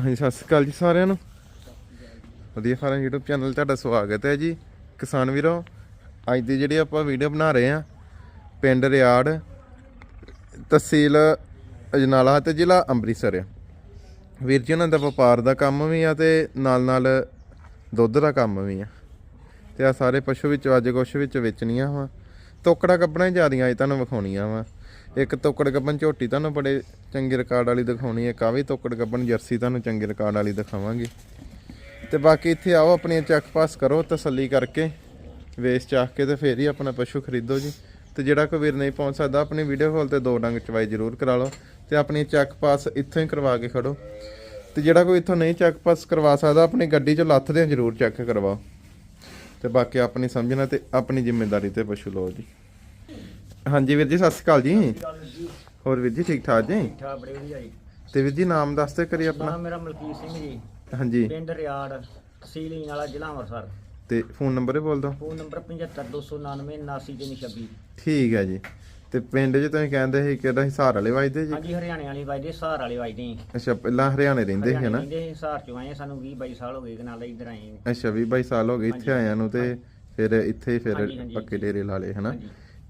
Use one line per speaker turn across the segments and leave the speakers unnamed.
ਹਾਂਜੀ, ਸਤਿ ਸ਼੍ਰੀ ਅਕਾਲ ਜੀ ਸਾਰਿਆਂ ਨੂੰ। ਵਧੀਆ ਫਾਰਮ YouTube ਚੈਨਲ ਤੁਹਾਡਾ ਸਵਾਗਤ ਹੈ ਜੀ। ਕਿਸਾਨ ਵੀਰੋ, ਅੱਜ ਦੀ ਜਿਹੜੀ ਆਪਾਂ ਵੀਡੀਓ ਬਣਾ ਰਹੇ ਆ ਪਿੰਡ ਰਿਆੜ ਤਹਿਸੀਲ ਅਜਨਾਲਾ ਤੇ ਜ਼ਿਲ੍ਹਾ ਅੰਮ੍ਰਿਤਸਰ। ਆ ਵੀਰ ਜੀ, ਉਹਨਾਂ ਦਾ ਵਪਾਰ ਦਾ ਕੰਮ ਵੀ ਆ ਤੇ ਨਾਲ ਨਾਲ ਦੁੱਧ ਦਾ ਕੰਮ ਵੀ ਆ। ਤੇ ਆ ਸਾਰੇ ਪਸ਼ੂ ਵਿੱਚ ਅੱਜ ਕੁਛ ਵਿੱਚ ਵੇਚਣੀਆਂ ਵਾ। ਤੋਕੜਾ ਕੱਪਣਾ ਹੀ ਜਿਆਦੀਆਂ ਅੱਜ ਤੁਹਾਨੂੰ ਵਿਖਾਉਣੀਆਂ ਵਾ। ਇੱਕ ਤੋਕੜ ਗੱਬਨ ਝੋਟੀ ਤੁਹਾਨੂੰ ਬੜੇ ਚੰਗੇ ਰਿਕਾਰਡ ਵਾਲੀ ਦਿਖਾਉਣੀ ਹੈ ਕਾਵੀ ਤੋਕੜ ਗੱਬਨ ਜਰਸੀ ਤੁਹਾਨੂੰ ਚੰਗੇ ਰਿਕਾਰਡ ਵਾਲੀ ਦਿਖਾਵਾਂਗੇ। ਤੇ ਬਾਕੀ ਇੱਥੇ ਆਓ, ਆਪਣੀਆਂ ਚੈੱਕ ਪਾਸ ਕਰੋ ਤਸੱਲੀ ਕਰਕੇ ਵੇਚ ਚਾਖ ਕੇ ਤੇ ਫੇਰ ਹੀ ਆਪਣਾ ਪਸ਼ੂ ਖਰੀਦੋ ਜੀ। ਤੇ ਜਿਹੜਾ ਕੋਈ ਵੀਰ ਨਹੀਂ ਪਹੁੰਚ ਸਕਦਾ, ਆਪਣੀ ਵੀਡੀਓ ਕਾਲ ਤੇ ਦੋ ਡੰਗ ਚਵਾਈ ਜ਼ਰੂਰ ਕਰਾ ਲਓ ਤੇ ਆਪਣੀ ਚੈੱਕ ਪਾਸ ਇੱਥੋਂ ਹੀ ਕਰਵਾ ਕੇ ਖੜੋ। ਤੇ ਜਿਹੜਾ ਕੋਈ ਇੱਥੋਂ ਨਹੀਂ ਚੈੱਕ ਪਾਸ ਕਰਵਾ ਸਕਦਾ, ਆਪਣੀ ਗੱਡੀ 'ਚ ਲੱਥ ਦੇ ਜ਼ਰੂਰ ਚੈੱਕ ਕਰਵਾਓ। ਤੇ ਬਾਕੀ ਆਪਣੀ ਸਮਝਣਾ ਤੇ ਆਪਣੀ ਜ਼ਿੰਮੇਵਾਰੀ ਤੇ ਪਸ਼ੂ ਲਓ ਜੀ। ਹਾਂਜੀ ਵੀਰ ਜੀ ਸਤਿ ਸ਼੍ਰੀ ਅਕਾਲ ਜੀ। ਹੋਰ ਵੀਰ ਜੀ ਠੀਕ ਠਾਕ ਜੀ?
ਠਾ ਬੜੇ ਵਧੀਆ ਜੀ।
ਤੇ ਵੀਰ ਜੀ ਨਾਮ ਦੱਸਦੇ ਕਰੀ ਆਪਣਾ।
ਨਾਮ ਮੇਰਾ ਮਲਕੀਤ ਸਿੰਘ ਜੀ।
ਹਾਂਜੀ।
ਪਿੰਡ ਰਿਆੜ ਤਹਿਸੀਲ ਈਨਾਲਾ ਜ਼ਿਲ੍ਹਾ ਅੰਮ੍ਰਿਤਸਰ।
ਤੇ ਫੋਨ ਨੰਬਰ ਹੀ ਬੋਲ ਦਿਓ।
ਫੋਨ ਨੰਬਰ 752999 7926
ਠੀਕ ਹੈ ਜੀ। ਤੇ ਪਿੰਡ 'ਚ ਤੁਸੀਂ ਕਹਿੰਦੇ ਸੀ ਕਿਹੜਾ ਹਿਸਾਰ ਵਾਲੇ ਵਜਦੇ ਜੀ?
ਹਾਂਜੀ ਹਰਿਆਣੇ ਵਾਲੀ ਵਜਦੇ ਸਹਾਰ ਵਾਲੇ ਵਜਦੇ
ਅੱਛਾ ਪਹਿਲਾਂ ਹਰਿਆਣੇ ਰਹਿੰਦੇ ਸੀ ਹਨਾ
ਰਹਿੰਦੇ ਸੀ ਸਹਾਰ ਚੋਂ ਆਏ ਸਾਨੂੰ 20 22 ਸਾਲ ਹੋ ਗਏ ਕਨਾਲ ਇੱਧਰ ਆਏ।
ਅੱਛਾ 20 22 ਸਾਲ ਹੋ ਗਏ ਇੱਥੇ ਆਇਆਂ ਨੂੰ ਤੇ ਫਿਰ ਇੱਥੇ ਹੀ ਫਿਰ। ਪੱਕੇ ਡੇਰੇ ਲਾ ਲਏ ਹਨਾ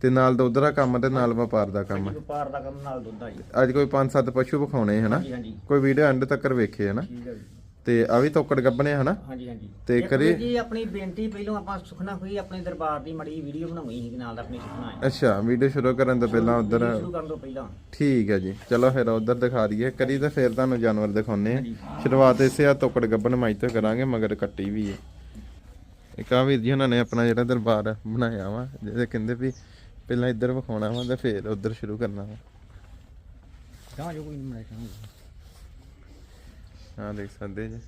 ਤੇ ਨਾਲ ਦੁੱਧ ਦਾ ਕੰਮ ਤੇ ਨਾਲ ਵਪਾਰ ਦਾ ਕੰਮ
ਵਪਾਰ ਦਾ ਕੰਮ ਨਾਲ ਦੁੱਧ ਆ ਜੀ।
ਅੱਜ ਕੋਈ 5-7 ਪਸ਼ੂ ਵਿਖਾਉਣੇ ਹਨਾ
ਹਾਂਜੀ
ਕੋਈ ਵੀਡੀਓ ਐਂਡ ਤੱਕ ਵੇਖੇ ਹਨਾ
ਠੀਕ ਹੈ ਜੀ।
ਤੇ ਆ ਵੀ ਤੋਕੜ ਗੱਬਣੇ ਹਨਾ
ਹਾਂਜੀ ਹਾਂਜੀ।
ਤੇ ਕਰੀ-
ਜੀ ਆਪਣੀ ਬੇਨਤੀ ਪਹਿਲਾਂ ਆਪਾਂ ਸੁਖਨਾ ਹੋਈ ਆਪਣੇ ਦਰਬਾਰ ਦੀ ਮੜੀ ਵੀਡੀਓ ਬਣਾਉਣੀ ਸੀ ਨਾਲ ਦਾ ਆਪਣੀ ਸੁਖਨਾ ਹੈ
ਅੱਛਾ ਵੀਡੀਓ ਸ਼ੁਰੂ ਕਰਨ ਤੋਂ ਪਹਿਲਾਂ ਉਧਰ
ਸ਼ੁਰੂ ਕਰਨ ਤੋਂ ਪਹਿਲਾਂ।
ਠੀਕ ਹੈ ਜੀ। ਚਲੋ ਫਿਰ ਉਧਰ ਦਿਖਾ ਦਈਏ। ਕਰੀ ਤਾਂ ਫਿਰ ਤੁਹਾਨੂੰ ਜਾਨਵਰ ਦਿਖਾਉਨੇ ਆ। ਸ਼ੁਰੂਆਤ ਇਸੇ ਆ ਤੋਕੜ ਗੱਬਣ ਮਾਈ ਤੋਂ ਕਰਾਂਗੇ ਮਗਰ ਕੱਟੀ ਵੀ ਹੈ। ਇੱਕ ਆ ਵੀਰ ਜੀ ਉਹਨਾਂ ਨੇ ਆਪਣਾ ਜਿਹੜਾ ਦਰਬਾਰ ਬਣਾਇਆ ਵਾ ਜਿਹਦੇ ਕਹਿੰਦੇ ਵੀ ਪਹਿਲਾਂ ਇੱਧਰ ਵਿਖਾਉਣਾ ਵਾ ਤੇ ਫਿਰ ਉਧਰ ਸ਼ੁਰੂ ਕਰਨਾ ਵਾ।
ਤਾਂ ਜੋ ਕੋਈ ਨਹੀਂ ਬਣਾਇਆ
ਹਾਂ ਦੇਖ ਸਕਦੇ ਜੀ।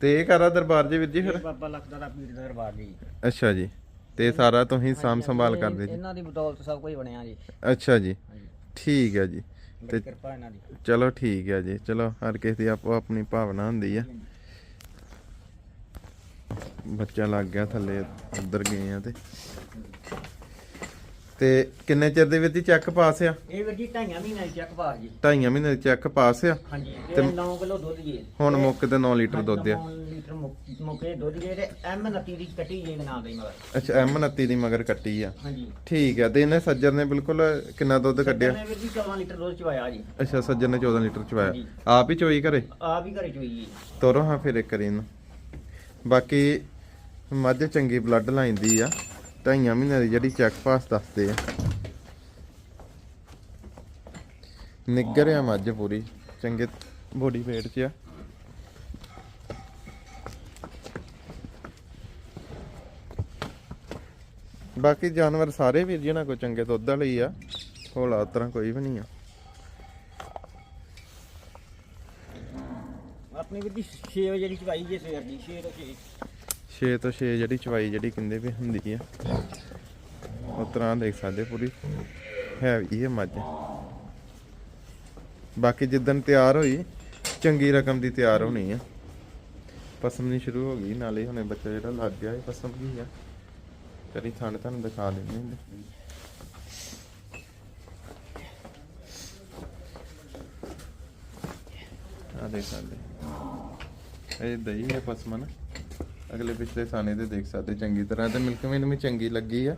ਤੇ ਇਹ ਕਰਾ ਦਰਬਾਰ ਜੀ ਵੀਰ ਜੀ ਫਿਰ?
ਬਾਬਾ ਲਖਦਾ ਦਾ ਪੀਰ ਦਾ ਦਰਬਾਰ ਜੀ।
ਅੱਛਾ ਜੀ। ਤੇ ਸਾਰਾ ਤੁਸੀਂ ਸਾਂਭ ਸੰਭਾਲ ਕਰਦੇ ਜੀ।
ਇਹਨਾਂ ਦੀ ਬਦੌਲਤ ਸਭ ਕੁਝ ਬਣਿਆ ਜੀ।
ਅੱਛਾ ਜੀ।
ਹਾਂਜੀ।
ਠੀਕ ਹੈ ਜੀ।
ਬੜੀ ਕਿਰਪਾ ਇਹਨਾਂ ਦੀ।
ਚਲੋ ਠੀਕ ਹੈ ਜੀ। ਚਲੋ ਹਰ ਕਿਸੇ ਦੀ ਆਪੋ ਆਪਣੀ ਭਾਵਨਾ ਹੁੰਦੀ ਆ। ਬੱਚਾ ਲੱਗ ਗਿਆ ਥੱਲੇ ਉੱਧਰ ਗਏ ਆ ਤੇ। ਤੇ ਕਿੰਨੇ ਚਿਰ ਦੇ ਵਿੱਚ ਹੀ ਚੈੱਕ ਪਾਸ ਆ?
ਇਹ ਵੀਰ ਜੀ ਢਾਈਆਂ ਮਹੀਨਿਆਂ ਦੀ ਚੱਕ ਬਾਹਰ ਜੀ।
ਢਾਈਆਂ ਮਹੀਨੇ ਦੇ ਚੈੱਕ ਪਾਸ ਆ?
ਹਾਂਜੀ ਤੇ 9 ਕਿਲੋ ਦੁੱਧ ਜੀ
ਹੁਣ ਮੁੱਕ ਤੇ 9 ਲੀਟਰ ਦੁੱਧ ਆ।
ਲੀਟਰ ਮੁੱਕ- ਮੁੱਕੇ ਦੁੱਧ ਜੀ ਤੇ ਐਮ 29 ਦੀ ਕੱਟੀ ਜੀ ਨਾਲ ਦੇ ਮਗਰ।
ਅੱਛਾ ਐਮ 29 ਦੀ ਮਗਰ ਕੱਟੀ ਆ।
ਹਾਂਜੀ।
ਠੀਕ ਆ ਤੇ ਇਹਨੇ ਸੱਜਰ ਨੇ ਬਿਲਕੁਲ ਕਿੰਨਾ ਦੁੱਧ ਕੱਢਿਆ?
ਇਹਨੇ ਵੀਰ ਜੀ 14 ਲੀਟਰ ਦੁੱਧ ਚਵਾਇਆ ਜੀ।
ਅੱਛਾ ਸੱਜਰ ਨੇ 14 ਲੀਟਰ ਚਵਾਇਆ।
ਹਾਂਜੀ।
ਆਪ ਹੀ ਚੋਈ ਘਰੇ?
ਆ ਵੀ ਘਰੇ ਚੋਈ ਜੀ।
ਤੋਰੋ ਹਾਂ ਫਿਰ ਇੱਕ ਇਹਨੂੰ। ਬਾਕੀ ਮੱਝ ਚੰਗੀ ਬਲੱਡ ਲਾਈਨ ਦੀ ਆ। ਢਾਈਆਂ ਮਹੀਨਿਆਂ ਦੀ ਜਿਹੜੀ ਚੈੱਕ ਪਾਸ ਦੱਸਦੇ ਆ। ਨਿੱਗਰ ਆ ਮੱਝ ਪੂਰੀ, ਚੰਗੇ ਬੋਡੀ weight 'ਚ ਆ। ਬਾਕੀ ਜਾਨਵਰ ਸਾਰੇ ਵੀਰ ਜੀ ਨਾਲ ਕੋਈ ਚੰਗੇ ਦੁੱਧ ਵਾਲੇ ਆ ਹੋਲਾ ਉਤਰਾ ਕੋਈ ਵੀ ਨਹੀਂ ਆ।
ਆਪਣੀ ਵੀਰ ਜੀ 6 ਵਜੇ ਜਿਹੜੀ ਚਵਾਈ ਜੀ ਸਵੇਰ ਦੀ 6 ਤੋਂ 6
6 ਤੋਂ 6 ਜਿਹੜੀ ਚਵਾਈ ਜਿਹੜੀ ਕਹਿੰਦੇ ਵੀ ਹੁੰਦੀ ਆ। ਉਸ ਤਰ੍ਹਾਂ ਦੇਖ ਸਕਦੇ ਪੂਰੀ। ਹੈਵੀ ਹੈ ਮੱਝ। ਬਾਕੀ ਜਿੱਦਣ ਤਿਆਰ ਹੋਈ, ਚੰਗੀ ਰਕਮ ਦੀ ਤਿਆਰ ਹੋਣੀ ਆ। ਪਸਮ ਨਹੀਂ ਸ਼ੁਰੂ ਹੋ ਗਈ, ਨਾਲੇ ਹੁਣੇ ਬੱਚਾ ਜਿਹੜਾ ਲੱਗ ਗਿਆ ਇਹ ਪਸਮ ਕੀ ਆ। ਕਰੀ ਥਣ ਤੁਹਾਨੂੰ ਦਿਖਾ ਦਿੰਦੇ ਨੇ ਆ ਦੇਖ ਸਕਦੇ ਇਹ ਦਹੀਂ ਹੈ ਪਸਮਨ ਅਗਲੇ ਪਿਛਲੇ ਸਾਨੇ ਤੇ ਦੇਖ ਸਕਦੇ ਚੰਗੀ ਤਰ੍ਹਾਂ ਤੇ ਮਿਲਕ ਮੈਨੂੰ ਵੀ ਚੰਗੀ ਲੱਗੀ ਆ।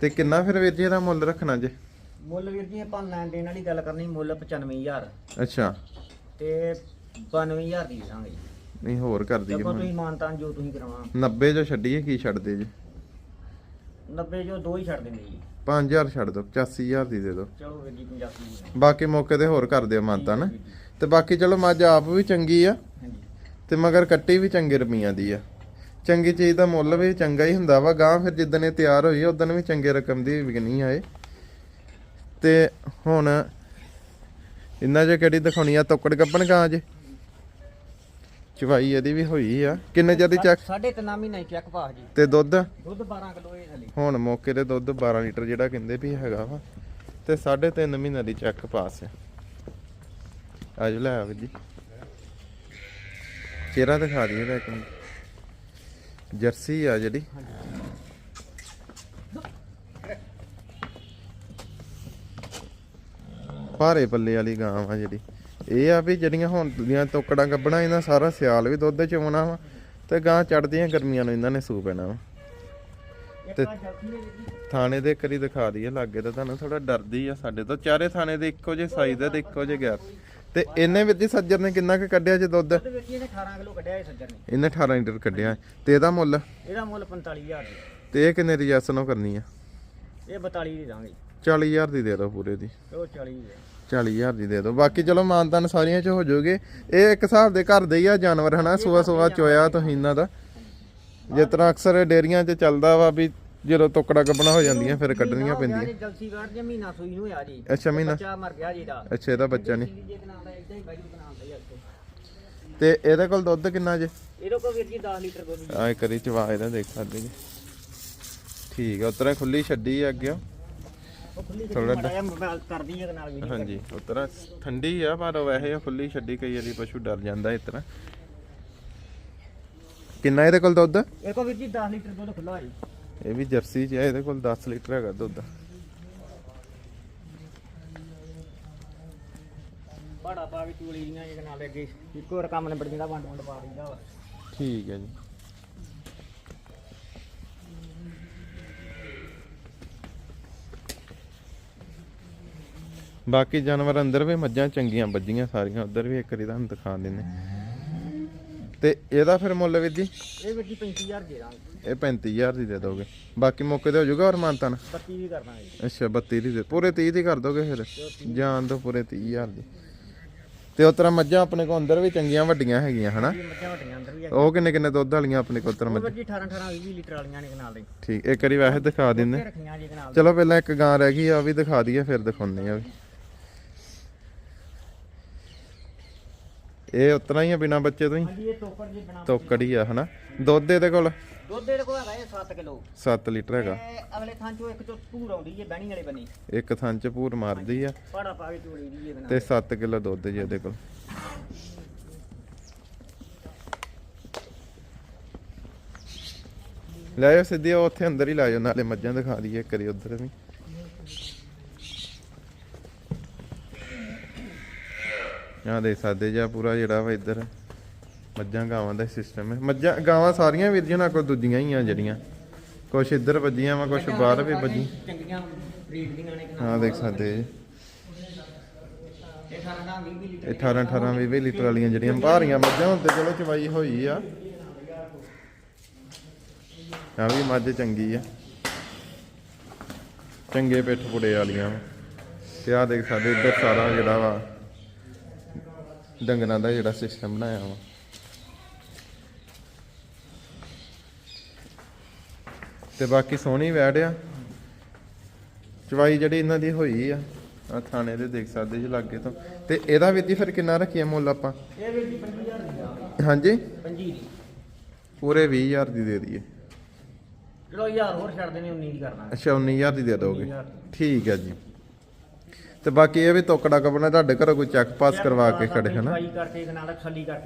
ਤੇ ਕਿੰਨਾ ਫਿਰ ਵੀਰ ਜੀ ਇਹਦਾ ਮੁੱਲ ਰੱਖਣਾ ਜੇ?
ਮੁੱਲ ਵੀਰ ਜੀ ਆਪਾਂ ਲੈਣ ਦੇਣ ਵਾਲੀ ਗੱਲ ਕਰਨੀ ਮੁੱਲ 95000
ਅੱਛਾ।
ਤੇ 92000 ਦੀ ਦਾਂਗੇ
ਨਹੀਂ ਹੋਰ ਕਰ ਦਈਏ
ਦੇਖੋ। ਤੁਸੀਂ ਮਾਨਤਾਂ ਜੋ ਤੁਸੀਂ ਕਰਾਉਣਾ।
90 ਜੋ ਛੱਡੀਏ ਕੀ ਛੱਡਦੇ ਜੀ?
90 ਜੋ ਦੋ ਹੀ ਛੱਡ ਦਿੰਦੇ ਜੀ।
5000 ਛੱਡ ਦਿਓ 85000 ਦੀ ਦੇ ਦਿਓ
ਚਲੋ ਵੀਰ ਜੀ 85 ਦੀ
ਬਾਕੀ ਮੌਕੇ ਤੇ ਹੋਰ ਕਰ ਦਿਓ ਮਾਨਤਾ ਨਾ ਤੇ ਬਾਕੀ ਚਲੋ ਮੱਝ ਆਪ ਵੀ ਚੰਗੀ ਆ।
ਹਾਂਜੀ।
ਤੇ ਮਗਰ ਕੱਟੀ ਵੀ ਚੰਗੇ ਰੁਪਈਆਂ ਦੀ ਆ। ਚੰਗੀ ਚੀਜ਼ ਦਾ ਮੁੱਲ ਵੀ ਚੰਗਾ ਹੀ ਹੁੰਦਾ ਵਾ। ਗਾਂ ਫਿਰ ਜਿੱਦਣ ਇਹ ਤਿਆਰ ਹੋਈ ਉਦੋਂ ਵੀ ਚੰਗੇ ਰਕਮ ਦੀ ਵਿਕਣੀ ਆਏ ਤੇ ਹੁਣ ਇੰਨਾ ਜੇ ਕਿਹੜੀ ਦਿਖਾਉਣੀ ਆ? ਤੋਕੜ ਗੱਬਣ ਗਾਂ ਜੇ। ਚਵਾਈ ਇਹਦੀ ਵੀ ਹੋਈ ਆ। ਕਿੰਨੇ ਜਦੀ ਚੱਕ?
ਸਾਢੇ ਤਿੰਨ ਮਹੀਨੇ ਚੈੱਕ ਪਾਸ ਜੀ।
ਤੇ ਦੁੱਧ?
ਦੁੱਧ 12 ਕਿਲੋ ਇਹ ਥੱਲੇ
ਹੁਣ ਮੌਕੇ ਤੇ ਦੁੱਧ 12 ਲੀਟਰ ਜਿਹੜਾ ਕਹਿੰਦੇ ਵੀ ਹੈਗਾ ਵਾ। ਤੇ 3.5 ਮਹੀਨੇ ਦੀ ਚੈੱਕ ਪਾਸ ਆ। ਆਜੋ ਲੈ ਆਵੇ ਜੀ। ਚਿਹਰਾ ਦਿਖਾ ਦਈਏ ਤਾਂ ਇੱਕ ਮਿੰਟ। ਜਰਸੀ ਆ ਜਿਹੜੀ। ਭਾਰੇ ਪੱਲੇ ਵਾਲੀ ਗਾਂ ਆ ਜਿਹੜੀ। ਇਹ ਆ ਵੀ ਜਿਹੜੀਆਂ ਹੁਣ ਦੀਆਂ ਤੋਕੜਾਂ ਗੱਬਣਾ ਇਹਨਾਂ ਸਾਰਾ ਸਿਆਲ ਵੀ ਦੁੱਧ ਚ ਆਉਣਾ ਵਾ ਤੇ ਗਾਂ ਚੜਦੀਆਂ ਗਰਮੀਆਂ ਨੂੰ ਇਹਨਾਂ ਨੇ ਸੂ ਪੈਣਾ ਵਾ। ਤੇ- ਥਾਣੇ ਦੇ ਕਰੀ ਦਿਖਾ ਦਈਏ ਲਾਗੇ ਤਾਂ ਤੁਹਾਨੂੰ ਥੋੜਾ ਡਰਦੀ ਆ ਸਾਡੇ ਤੋਂ। ਚਾਰੇ ਥਾਣੇ ਦੇ ਇੱਕੋ ਜਿਹੇ ਸਾਈਜ਼ ਦੇ ਤੇ ਇੱਕੋ ਜਿਹੇ ਗੈਪ। ਤੇ ਇਹਨੇ ਵਿੱਚ ਹੀ ਸੱਜਰ ਨੇ ਕਿੰਨਾ ਕੁ ਕੱਢਿਆ ਜੇ ਦੁੱਧ?
ਇਹਨੇ 18 ਕਿਲੋ ਕੱਢਿਆ ਇਹ ਸੱਜਰ ਨੇ।
ਇਹਨੇ 18 ਲੀਟਰ ਕੱਢਿਆ। ਤੇ ਇਹਦਾ ਮੁੱਲ?
ਇਹਦਾ ਮੁੱਲ 45000 ਦੀ।
ਤੇ ਇਹ ਕਿੰਨੇ ਰਿਜੈਕਸ਼ਨ ਉਹ ਕਰਨੀ ਆ?
ਇਹ 42 ਦੀ ਦਾਂਗੇ।
40000 ਦੀ ਦੇ ਦਿਓ ਪੂਰੇ ਦੀ।
ਉਹ 40 ਹੈ
40000 ਦੀ ਦੇ ਦਿਓ। ਬਾਕੀ ਚਲੋ ਮਾਨਤਾਨ ਸਾਰੀਆਂ ਚ ਹੋ ਜਾਓਗੇ ਇਹ ਇੱਕ ਹਿਸਾਬ ਦੇ ਘਰ ਦੇ ਹੀ ਆ ਜਾਨਵਰ ਹਨਾ? ਸੁਆ ਸੁਆ ਚੋਇਆ ਤੁਸੀਂ ਇਹਨਾਂ ਦਾ। ਜਿਸ ਤਰ੍ਹਾਂ ਅਕਸਰ ਡੇਰੀਆਂ 'ਚ ਚੱਲਦਾ ਵਾ ਵੀ ਜਦੋਂ ਟੁਕੜਾ ਗੱਬਣਾ ਹੋ ਜਾਂਦੀਆਂ ਫਿਰ ਕੱਢਣੀਆਂ ਪੈਂਦੀਆਂ।
ਜਲਸੀ ਗਾਰਡ ਜੇ ਮਹੀਨਾ ਸੂਈ ਨੂੰ ਆ ਜੀ।
ਅੱਛਾ ਮਹੀਨਾ?
ਬੱਚਾ ਮਰ ਗਿਆ ਜੀ ਦਾ।
ਅੱਛਾ ਇਹਦਾ ਬੱਚਾ ਨਹੀਂ।
ਹੀ ਹੀ
ਤੇ ਇਹਦੇ ਕੋਲ ਦੁੱਧ ਕਿੰਨਾ ਜੇ?
ਇਹਦੇ ਕੋਲ ਵੀਰ ਜੀ 10 ਲੀਟਰ ਦੁੱਧ।
ਆਹ ਕਰੀ ਚਵਾ ਇਹਦਾ ਦੇਖ ਸਕਦੇ ਜੀ। ਠੀਕ ਆ ਉਤਰਾ ਖੁੱਲੀ ਛੱਡੀ ਆ ਅੱਗੇ।
ਥੋੜਾ ਜਿਹਾ ਮੋਬਾਈਲ ਕਰਦੀ ਹੈ ਨਾਲ ਵੀ
ਹਾਂਜੀ ਉਤਰਾ ਠੰਡੀ ਆ ਪਰ ਵੈਸੇ ਖੁੱਲੀ ਛੱਡੀ ਕਈ ਵਾਰੀ ਪਸ਼ੂ ਡਰ ਜਾਂਦਾ ਇਸ ਤਰ੍ਹਾਂ। ਕਿੰਨਾ ਇਹਦੇ ਕੋਲ ਦੁੱਧ?
ਇਹ ਕੋ ਵੀਰ ਜੀ 10 ਲੀਟਰ ਦੁੱਧ ਖੁੱਲਾ ਜੀ।
ਇਹ ਵੀ ਜਰਸੀ ਚ ਆ ਇਹਦੇ ਕੋਲ 10 ਲੀਟਰ ਹੈਗਾ ਦੁੱਧ।
ਬਾੜਾ ਪਾ ਕੇ ਚੂਲੀ ਦੀਆਂ ਇਹਦੇ ਨਾਲ ਅੱਗੇ ਇੱਕੋ ਰਕਮ ਨੇ ਬੜੀਆਂ ਦਾ ਵੰਡ ਵੰਡ ਪਾ ਦਿੰਦਾ ਵਾ।
ਠੀਕ ਹੈ ਜੀ। ਬਾਕੀ ਜਾਨਵਰ ਅੰਦਰ ਵੀ ਮੱਝਾਂ ਚੰਗੀਆਂ ਵੱਜੀਆਂ ਸਾਰੀਆਂ ਉਧਰ ਵੀ ਇੱਕ ਵਾਰੀ ਤੁਹਾਨੂੰ ਦਿਖਾ ਦਿੰਨੇ ਤੇ ਇਹਦਾ ਫਿਰ ਮੁੱਲ ਵੀਰ ਜੀ?
ਇਹ ਵੀਰ ਜੀ 35000 ਦੇ ਦਾਂਗੇ।
ਇਹ 35000 ਦੀ ਦੇ ਦੋਗੇ। ਬਾਕੀ ਮੌਕੇ ਤੇ ਹੋ ਜਾਊਗਾ ਔਰ ਮਾਨਤਨ?
25 ਵੀ ਕਰ ਦਾਂਗੇ।
ਅੱਛਾ 32 ਦੀ ਦੇ। ਪੂਰੇ 30 ਦੀ ਕਰ ਦੋਗੇ ਫਿਰ? ਜਾਨ ਦੋ ਪੂਰੇ 30000 ਦੀ। ਤੇ ਉਸ ਤਰ੍ਹਾਂ ਮੱਝਾਂ ਆਪਣੇ ਕੋਲ ਅੰਦਰ ਵੀ ਚੰਗੀਆਂ ਵੱਡੀਆਂ ਹੈਗੀਆਂ ਹਨਾ?
ਇਹ ਮੱਝਾਂ ਵੱਡੀਆਂ ਅੰਦਰ ਵੀ ਆ
ਉਹ ਕਿੰਨੇ ਕਿੰਨੇ ਦੁੱਧ ਵਾਲੀਆਂ ਆਪਣੇ ਕੋਲ ਉਤਰ ਮੱਝ?
ਵੀਰ ਜੀ 18 18 20 ਲੀਟਰ ਵਾਲੀਆਂ ਨੇ ਇਹਦੇ ਨਾਲ ਦੇ।
ਠੀਕ ਇੱਕ ਵਾਰੀ ਵੈਸੇ ਦਿਖਾ ਦਿੰਦੇ।
ਰੱਖੀਆਂ ਜੀ
ਚਲੋ ਪਹਿਲਾਂ ਇੱਕ ਗਾਂ ਰਹਿ ਗਈ ਆ ਵੀ ਦਿਖਾ ਦਈਏ ਫਿਰ ਦਿਖਾਉਂਦੇ ਆ ਵੀ। ਇਹ ਉਤਨਾ ਹੀ ਆ ਬਿਨਾ ਬੱਚੇ ਤੋਂ ਹੀ?
ਹਾਂਜੀ ਇਹ ਟੋਕਰ ਜੀ ਬਣਾ
ਤੋਕੜੀ ਆ ਹਨਾ? ਦੁੱਧ ਇਹਦੇ ਕੋਲ?
ਦੁੱਧ ਇਹਦੇ ਕੋਲ ਹੈਗਾ ਇਹ 7 ਕਿਲੋ।
7 ਲੀਟਰ ਹੈਗਾ।
ਤੇ ਅਗਲੇ ਥਾਂ ਚੋਂ ਇੱਕ ਚੋਂ ਧੂਰ ਆਉਂਦੀ ਹੈ ਬਹਿਣੀ ਵਾਲੇ ਬੰਨੀ
ਇੱਕ ਥਾਂ ਚ ਭੂਰ ਮਾਰਦੀ ਆ।
ਪਾੜਾ ਪਾ ਕੇ ਚੂਲੀ ਦੀ ਇਹਦੇ ਨਾਲ।
ਤੇ 7 ਕਿਲੋ ਦੁੱਧ ਜੀ ਇਹਦੇ ਕੋਲ। ਲੈ ਜਾਓ ਸਿੱਧੀ ਉਹ ਉੱਥੇ ਅੰਦਰ ਹੀ ਲੈ ਜਾਓ ਨਾਲੇ ਮੱਝਾਂ ਦਿਖਾ ਦਈਏ ਕਰੀ ਉਧਰ ਵੀ। ਆਹ ਦੇਖ ਸਕਦੇ ਜੀ, ਆਹ ਪੂਰਾ ਜਿਹੜਾ ਵਾ ਇੱਧਰ। ਮੱਝਾਂ ਗਾਵਾਂ ਦਾ ਸਿਸਟਮ ਹੈ। ਮੱਝਾਂ, ਗਾਵਾਂ ਸਾਰੀਆਂ ਵੀਰ ਜੀ ਨਾਲ ਕੋਈ ਦੂਜੀਆਂ ਹੀ ਆ ਜਿਹੜੀਆਂ। ਕੁਛ ਇੱਧਰ ਵੱਜੀਆਂ ਵਾ, ਕੁਛ ਬਾਹਰ ਵੀ ਵੱਜੀ।
ਚੰਗੀਆਂ ਬਰੀਡ ਦੀਆਂ ਨੇ
ਹਾਂ ਦੇਖ ਸਕਦੇ ਜੀ।
ਇਹ 18 20 ਲੀਟਰ
18 20 ਲੀਟਰ ਵਾਲੀਆਂ ਜਿਹੜੀਆਂ ਭਾਰੀਆਂ ਮੱਝਾਂ ਹੁੰਦੇ ਚਲੋ ਚਵਾਈ ਹੋਈ ਆ। ਆ ਵੀ ਮੱਝ ਚੰਗੀ ਆ। ਚੰਗੇ ਪਿੱਠ ਪੁੜੇ ਵਾਲੀਆਂ ਵਾਂ। ਤੇ ਆ ਦੇਖ ਸਕਦੇ ਇੱਧਰ ਸਾਰਾ ਜਿਹੜਾ ਵਾ। ਡੰਗਰਾਂ ਦਾ ਜਿਹੜਾ ਸਿਸਟਮ ਬਣਾਇਆ ਵਾ। ਤੇ ਬਾਕੀ ਸੋਹਣੀ ਵੈੜ ਆ। ਚਵਾਈ ਜਿਹੜੀ ਇਹਨਾਂ ਦੀ ਹੋਈ ਆ ਆ ਥਾਣੇ ਦੇ ਦੇਖ ਸਕਦੇ ਜੀ ਲਾਗੇ ਤੋਂ। ਤੇ ਇਹਦਾ ਵੀ ਫਿਰ ਕਿੰਨਾ ਰੱਖੀਏ ਮੁੱਲ ਆਪਾਂ?
ਇਹ ਜੀ 25000 ਦੀ
ਹਾਂਜੀ?
25 ਦੀ।
ਪੂਰੇ 20000 ਦੀ ਦੇ ਦਈਏ।
ਚਲੋ ਯਾਰ ਹੋਰ ਛੱਡ ਦੇਣੇ 19 ਦੀ ਕਰ ਦਾਂਗੇ
ਅੱਛਾ 19000 ਦੀ ਦੇ ਦੋਗੇ।
19,000
ਠੀਕ ਹੈ ਜੀ। ਤੇ ਬਾਕੀ ਇਹ ਵੀ ਤੋਕੜਾ ਕਪਣਾ ਤੁਹਾਡੇ ਘਰੋਂ ਕੋਈ ਚੈੱਕ ਪਾਸ ਕਰਵਾ ਕੇ ਖੜੇ ਹਨਾ?
ਸਫ਼ਾਈ ਕਰਕੇ ਨਾਲ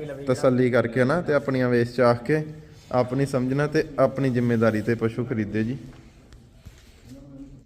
ਲਵੇ
ਤਸੱਲੀ ਕਰਕੇ ਨਾ ਤੇ ਆਪਣੀਆਂ ਵੇਚ ਚਾਖ ਕੇ ਆਪਣੀ ਸਮਝਣਾ ਤੇ ਆਪਣੀ ਜ਼ਿੰਮੇਵਾਰੀ ਤੇ ਪਸ਼ੂ ਖਰੀਦੇ ਜੀ।